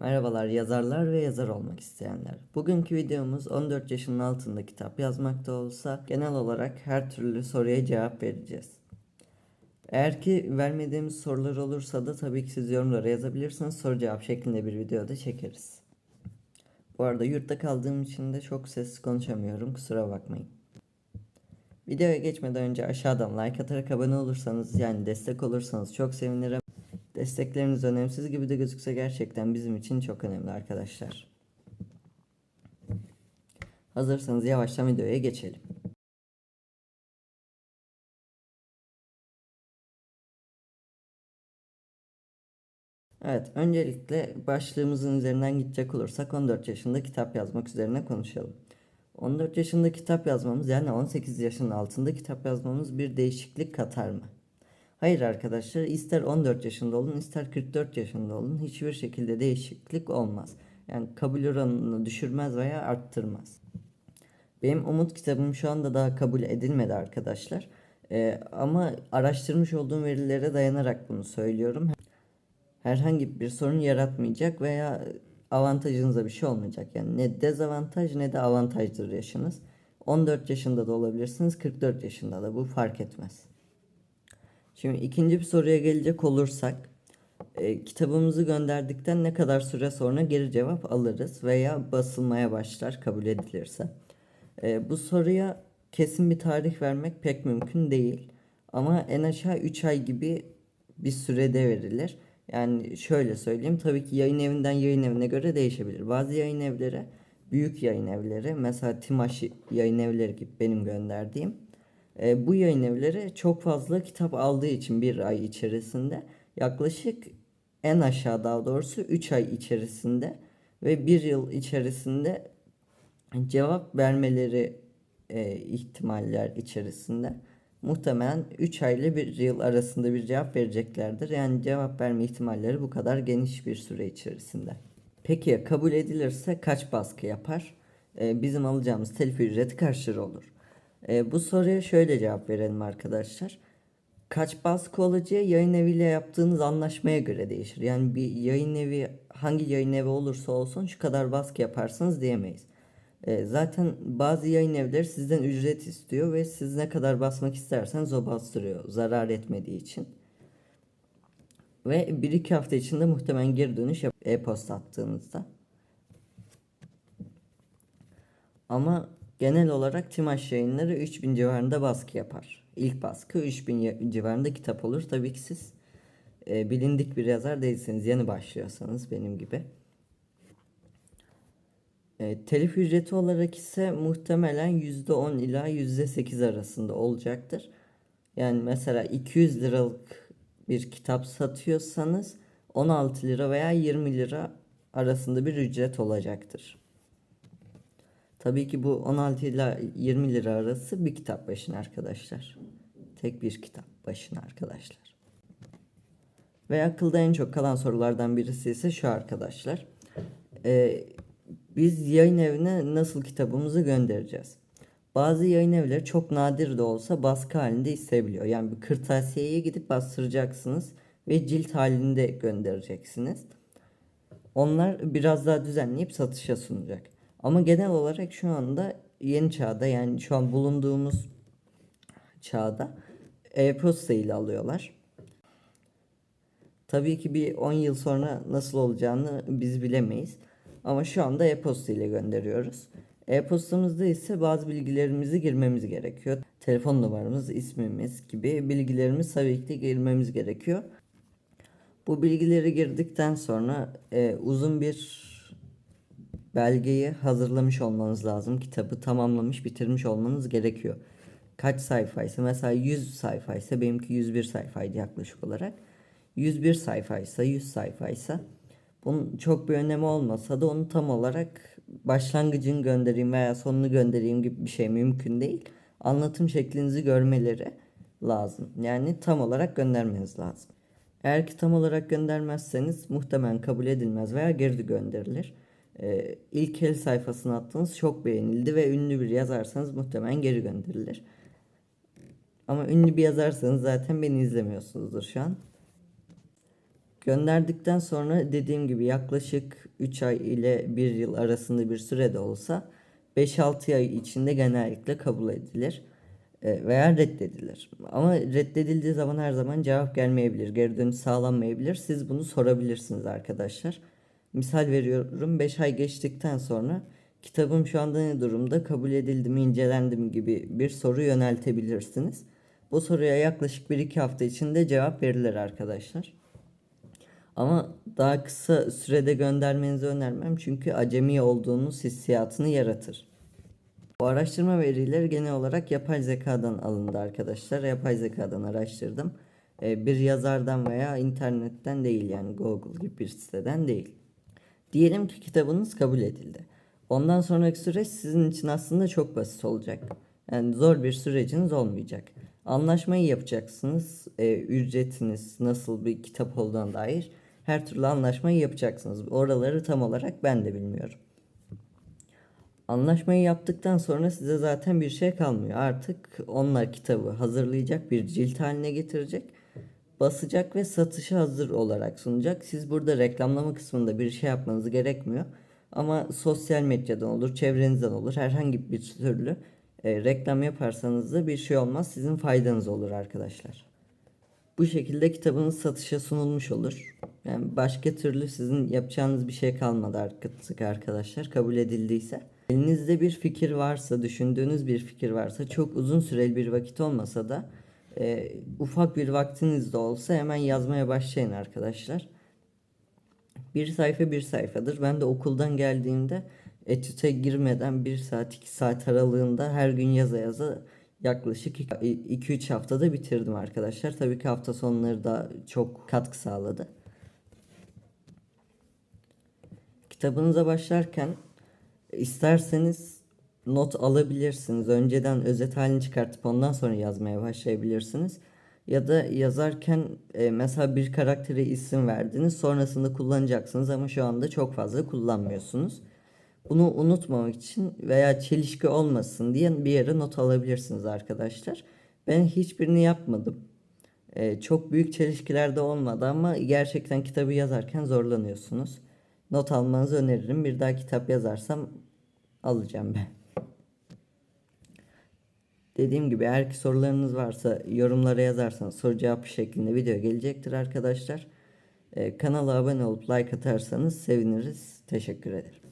Merhabalar yazarlar ve yazar olmak isteyenler. Bugünkü videomuz 14 yaşının altında kitap yazmakta olsa genel olarak her türlü soruya cevap vereceğiz. Eğer ki vermediğimiz sorular olursa da tabii ki siz yorumlara yazabilirsiniz. Soru cevap şeklinde bir videoda çekeriz. Bu arada yurtta kaldığım için de çok sessiz konuşamıyorum. Kusura bakmayın. Videoya geçmeden önce aşağıdan like atarak abone olursanız yani destek olursanız çok sevinirim. Destekleriniz önemsiz gibi de gözükse gerçekten bizim için çok önemli arkadaşlar. Hazırsanız yavaştan videoya geçelim. Evet, öncelikle başlığımızın üzerinden gidecek olursak 14 yaşında kitap yazmak üzerine konuşalım. 14 yaşında kitap yazmamız yani 18 yaşının altında kitap yazmamız bir değişiklik katar mı? Hayır arkadaşlar ister 14 yaşında olun ister 44 yaşında olun hiçbir şekilde değişiklik olmaz. Yani kabul oranını düşürmez veya arttırmaz. Benim Umut kitabım şu anda daha kabul edilmedi arkadaşlar. Ee, ama araştırmış olduğum verilere dayanarak bunu söylüyorum. Herhangi bir sorun yaratmayacak veya avantajınıza bir şey olmayacak. Yani ne dezavantaj ne de avantajdır yaşınız. 14 yaşında da olabilirsiniz, 44 yaşında da bu fark etmez. Şimdi ikinci bir soruya gelecek olursak e, kitabımızı gönderdikten ne kadar süre sonra geri cevap alırız veya basılmaya başlar kabul edilirse. E, bu soruya kesin bir tarih vermek pek mümkün değil. Ama en aşağı 3 ay gibi bir sürede verilir. Yani şöyle söyleyeyim tabii ki yayın evinden yayın evine göre değişebilir. Bazı yayın evleri büyük yayın evleri mesela Timaş yayın evleri gibi benim gönderdiğim e, bu yayın evleri çok fazla kitap aldığı için bir ay içerisinde yaklaşık en aşağı daha doğrusu 3 ay içerisinde ve 1 yıl içerisinde cevap vermeleri e, ihtimaller içerisinde muhtemelen 3 ay ile 1 yıl arasında bir cevap vereceklerdir. Yani cevap verme ihtimalleri bu kadar geniş bir süre içerisinde. Peki kabul edilirse kaç baskı yapar? E, bizim alacağımız telif ücreti kaç lira olur? E, bu soruya şöyle cevap verelim arkadaşlar. Kaç baskı olacağı yayın eviyle yaptığınız anlaşmaya göre değişir. Yani bir yayın evi hangi yayın evi olursa olsun şu kadar baskı yaparsınız diyemeyiz. E, zaten bazı yayın evleri sizden ücret istiyor ve siz ne kadar basmak isterseniz o bastırıyor. Zarar etmediği için. Ve 1-2 hafta içinde muhtemelen geri dönüş e-posta attığınızda. Ama genel olarak Timaş yayınları 3000 civarında baskı yapar. İlk baskı 3000 civarında kitap olur. Tabii ki siz e, bilindik bir yazar değilseniz, yeni başlıyorsanız benim gibi. E, telif ücreti olarak ise muhtemelen %10 ila %8 arasında olacaktır. Yani mesela 200 liralık bir kitap satıyorsanız 16 lira veya 20 lira arasında bir ücret olacaktır. Tabii ki bu 16 ile 20 lira arası bir kitap başına arkadaşlar. Tek bir kitap başına arkadaşlar. Ve akılda en çok kalan sorulardan birisi ise şu arkadaşlar. Ee, biz yayın evine nasıl kitabımızı göndereceğiz? Bazı yayın evleri çok nadir de olsa baskı halinde isteyebiliyor. Yani bir kırtasiyeye gidip bastıracaksınız ve cilt halinde göndereceksiniz. Onlar biraz daha düzenleyip satışa sunacak. Ama genel olarak şu anda yeni çağda yani şu an bulunduğumuz çağda e-posta ile alıyorlar. Tabii ki bir 10 yıl sonra nasıl olacağını biz bilemeyiz. Ama şu anda e-posta ile gönderiyoruz. E-postamızda ise bazı bilgilerimizi girmemiz gerekiyor. Telefon numaramız, ismimiz gibi bilgilerimiz tabii ki girmemiz gerekiyor. Bu bilgileri girdikten sonra e, uzun bir belgeyi hazırlamış olmanız lazım. Kitabı tamamlamış, bitirmiş olmanız gerekiyor. Kaç sayfaysa mesela 100 sayfaysa benimki 101 sayfaydı yaklaşık olarak. 101 sayfaysa 100 sayfaysa bunun çok bir önemi olmasa da onu tam olarak başlangıcını göndereyim veya sonunu göndereyim gibi bir şey mümkün değil. Anlatım şeklinizi görmeleri lazım. Yani tam olarak göndermeniz lazım. Eğer ki tam olarak göndermezseniz muhtemelen kabul edilmez veya geri gönderilir. Ee, ilk el sayfasına attığınız çok beğenildi ve ünlü bir yazarsanız muhtemelen geri gönderilir. Ama ünlü bir yazarsanız zaten beni izlemiyorsunuzdur şu an. Gönderdikten sonra dediğim gibi yaklaşık 3 ay ile 1 yıl arasında bir sürede olsa 5-6 ay içinde genellikle kabul edilir e, veya reddedilir. Ama reddedildiği zaman her zaman cevap gelmeyebilir, geri dönüş sağlanmayabilir. Siz bunu sorabilirsiniz arkadaşlar. Misal veriyorum 5 ay geçtikten sonra kitabım şu anda ne durumda, kabul edildi mi, incelendi mi gibi bir soru yöneltebilirsiniz. Bu soruya yaklaşık 1-2 hafta içinde cevap verilir arkadaşlar. Ama daha kısa sürede göndermenizi önermem çünkü acemi olduğunuz hissiyatını yaratır. Bu araştırma verileri genel olarak yapay zekadan alındı arkadaşlar. Yapay zekadan araştırdım. Ee, Bir yazardan veya internetten değil yani Google gibi bir siteden değil. Diyelim ki kitabınız kabul edildi. Ondan sonraki süreç sizin için aslında çok basit olacak. Yani zor bir süreciniz olmayacak. Anlaşmayı yapacaksınız. Ee, ücretiniz nasıl bir kitap olduğuna dair her türlü anlaşmayı yapacaksınız. Oraları tam olarak ben de bilmiyorum. Anlaşmayı yaptıktan sonra size zaten bir şey kalmıyor. Artık onlar kitabı hazırlayacak, bir cilt haline getirecek, basacak ve satışa hazır olarak sunacak. Siz burada reklamlama kısmında bir şey yapmanız gerekmiyor. Ama sosyal medyadan olur, çevrenizden olur, herhangi bir türlü e, reklam yaparsanız da bir şey olmaz. Sizin faydanız olur arkadaşlar. Bu şekilde kitabınız satışa sunulmuş olur. Yani başka türlü sizin yapacağınız bir şey kalmadı artık arkadaşlar kabul edildiyse. Elinizde bir fikir varsa, düşündüğünüz bir fikir varsa çok uzun süreli bir vakit olmasa da e, ufak bir vaktiniz de olsa hemen yazmaya başlayın arkadaşlar. Bir sayfa bir sayfadır. Ben de okuldan geldiğimde etüte girmeden bir saat iki saat aralığında her gün yaza yaza yaklaşık 2-3 haftada bitirdim arkadaşlar. Tabii ki hafta sonları da çok katkı sağladı. Kitabınıza başlarken isterseniz not alabilirsiniz. Önceden özet halini çıkartıp ondan sonra yazmaya başlayabilirsiniz. Ya da yazarken e, mesela bir karaktere isim verdiniz sonrasında kullanacaksınız ama şu anda çok fazla kullanmıyorsunuz. Bunu unutmamak için veya çelişki olmasın diye bir yere not alabilirsiniz arkadaşlar. Ben hiçbirini yapmadım. Ee, çok büyük çelişkiler de olmadı ama gerçekten kitabı yazarken zorlanıyorsunuz. Not almanızı öneririm. Bir daha kitap yazarsam alacağım ben. Dediğim gibi eğer ki sorularınız varsa yorumlara yazarsanız soru cevap şeklinde video gelecektir arkadaşlar. Ee, kanala abone olup like atarsanız seviniriz. Teşekkür ederim.